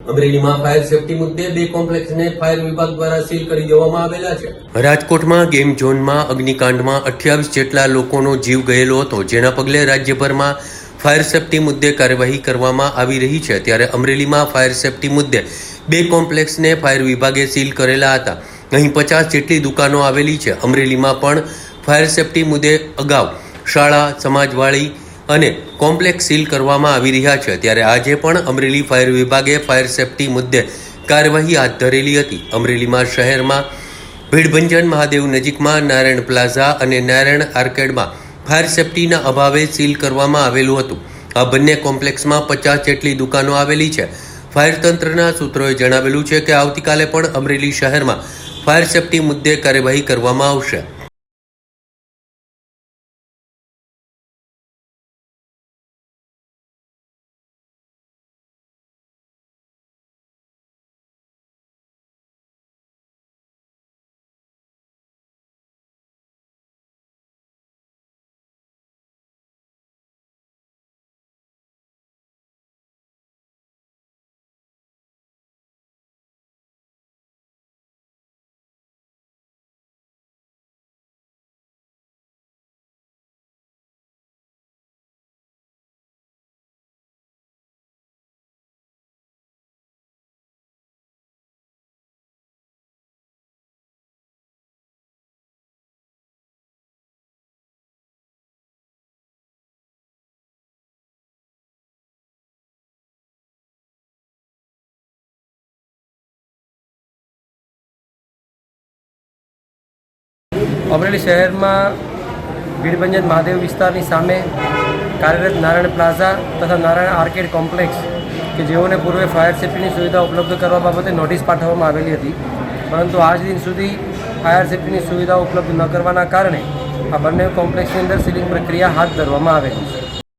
અમરેલીમાં fire safety મુદ્દે બે કોમ્પ્લેક્સને ફાયર વિભાગ દ્વારા સીલ કરી દેવામાં આવેલા છે. રાજકોટમાં ગેમ ઝોનમાં અગ્નિકાંડમાં અઠ્યાવીસ જેટલા લોકોનો જીવ ગયેલો હતો, જેના પગલે રાજ્યભરમાં ફાયર સેફટી મુદ્દે કાર્યવાહી કરવામાં આવી રહી છે. ત્યારે અમરેલીમાં ફાયર સેફટી મુદ્દે બે કોમ્પ્લેક્સને ફાયર વિભાગે સીલ કરેલા હતા. અહીં પચાસ જેટલી દુકાનો આવેલી છે. અમરેલીમાં પણ ફાયર સેફટી મુદ્દે અગાઉ શાળા સમાજવાળી અને કોમ્પ્લેક્સ સીલ કરવામાં આવી રહ્યા છે. ત્યારે આજે પણ અમરેલી ફાયર વિભાગે ફાયર સેફટી મુદ્દે કાર્યવાહી હાથ ધરેલી હતી. અમરેલીમાં શહેરમાં ભીડભંજન મહાદેવ નજીકમાં નારાયણ પ્લાઝા અને નારાયણ આર્કેડમાં ફાયર સેફટીના અભાવે સીલ કરવામાં આવેલું હતું. આ બંને કોમ્પ્લેક્સમાં પચાસ જેટલી દુકાનો આવેલી છે. ફાયર તંત્રના સૂત્રોએ જણાવેલું છે કે આવતીકાલે પણ અમરેલી શહેરમાં ફાયર સેફટી મુદ્દે કાર્યવાહી કરવામાં આવશે. અમરેલી શહેરમાં વીરભંજન મહાદેવ વિસ્તારની સામે કાર્યરત નારાયણ પ્લાઝા તથા નારાયણ આર્કેડ કોમ્પ્લેક્સ કે જેઓને પૂર્વે ફાયર સેફ્ટીની સુવિધા ઉપલબ્ધ કરવા બાબતે નોટિસ પાઠવવામાં આવેલી હતી. પરંતુ આજ દિન સુધી ફાયર સેફ્ટીની સુવિધા ઉપલબ્ધ ન કરવાના કારણે આ બંને કોમ્પ્લેક્સની અંદર સીલિંગ પ્રક્રિયા હાથ ધરવામાં આવેલી છે.